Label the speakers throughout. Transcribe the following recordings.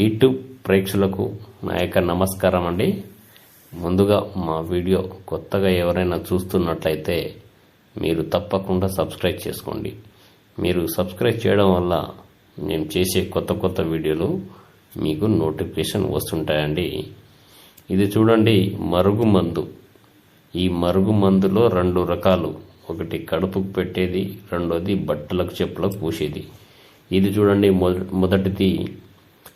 Speaker 1: YouTube ప్రేక్షకులకు నా యొక్క నమస్కారం అండి. ముందుగా మా వీడియో కొత్తగా ఎవరైనా చూస్తున్నట్లయితే మీరు తప్పకుండా సబ్స్క్రైబ్ చేసుకోండి. మీరు సబ్స్క్రైబ్ చేయడం వల్ల నేను చేసే కొత్త కొత్త వీడియోలు మీకు నోటిఫికేషన్ వస్తుంటాయండి. ఇది చూడండి మరుగు మందు. ఈ మరుగు మందులో రెండు రకాలు. ఒకటి కడుపుకు పెట్టేది రెండోది బట్టలకు చెప్పులకు పూసేది. ఇది చూడండి మొదటిది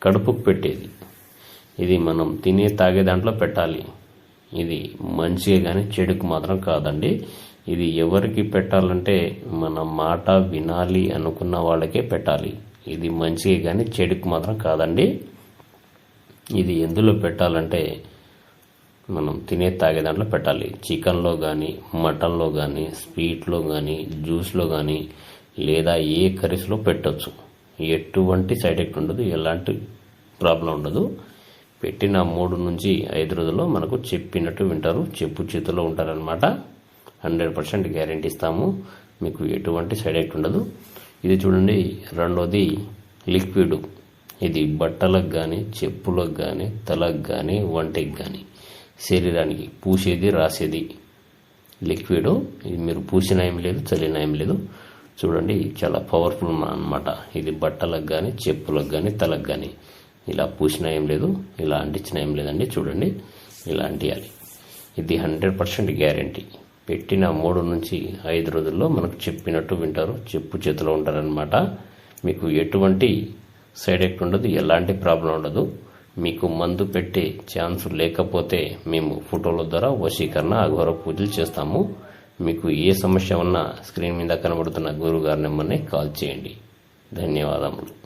Speaker 1: కడుపుకు పెట్టేది. ఇది మనం తినే తాగే దాంట్లో పెట్టాలి. ఇది మంచిగా కానీ చెడుకు మాత్రం కాదండి. ఇది ఎవరికి పెట్టాలంటే మన మాట వినాలి అనుకున్న వాళ్ళకే పెట్టాలి. ఇది మంచిగా కానీ చెడుకు మాత్రం కాదండి. ఇది ఎందులో పెట్టాలంటే మనం తినే తాగే దాంట్లో పెట్టాలి. చికెన్లో కానీ మటన్లో కానీ స్వీట్లో కానీ జ్యూస్లో కానీ లేదా ఏ కర్రీస్లో పెట్టొచ్చు. ఎటువంటి సైడ్ ఎఫెక్ట్ ఉండదు ఎలాంటి ప్రాబ్లం ఉండదు. పెట్టిన మూడు నుంచి ఐదు రోజుల్లో మనకు చెప్పినట్టు వింటారు చెప్పు చేతిలో ఉంటారనమాట హండ్రెడ్ పర్సెంట్ గ్యారంటీ ఇస్తాము. మీకు ఎటువంటి సైడ్ ఎఫెక్ట్ ఉండదు. ఇది చూడండి రెండోది లిక్విడ్ ఇది బట్టలకు కానీ చెప్పులకు కానీ తలకు కానీ వంటికి కానీ శరీరానికి పూసేది రాసేది. లిక్విడ్ ఇది మీరు పూసిన ఏం లేదు చలినాయం ఏం లేదు. చూడండి చాలా పవర్ఫుల్ అన్నమాట. ఇది బట్టలకు కానీ చెప్పులకు కానీ తలకు కానీ ఇలా పూసిన ఏం లేదు ఇలా అంటించిన ఏం లేదండి చూడండి ఇలా అంటియాలి. ఇది హండ్రెడ్ పర్సెంట్ గ్యారంటీ పెట్టిన మూడు నుంచి ఐదు రోజుల్లో మనకు చెప్పినట్టు వింటారు చెప్పు చేతిలో ఉంటారనమాట మీకు ఎటువంటి సైడ్ ఎఫెక్ట్ ఉండదు ఎలాంటి ప్రాబ్లం ఉండదు. మీకు మందు పెట్టే ఛాన్స్ లేకపోతే మేము ఫోటోల ద్వారా వశీకరణ అఘోర పూజలు చేస్తాము. మీకు ఏ సమస్య ఉన్నా స్క్రీన్ మీద కనబడుతున్న గురుగారి నెంబర్ని కాల్ చేయండి. ధన్యవాదములు.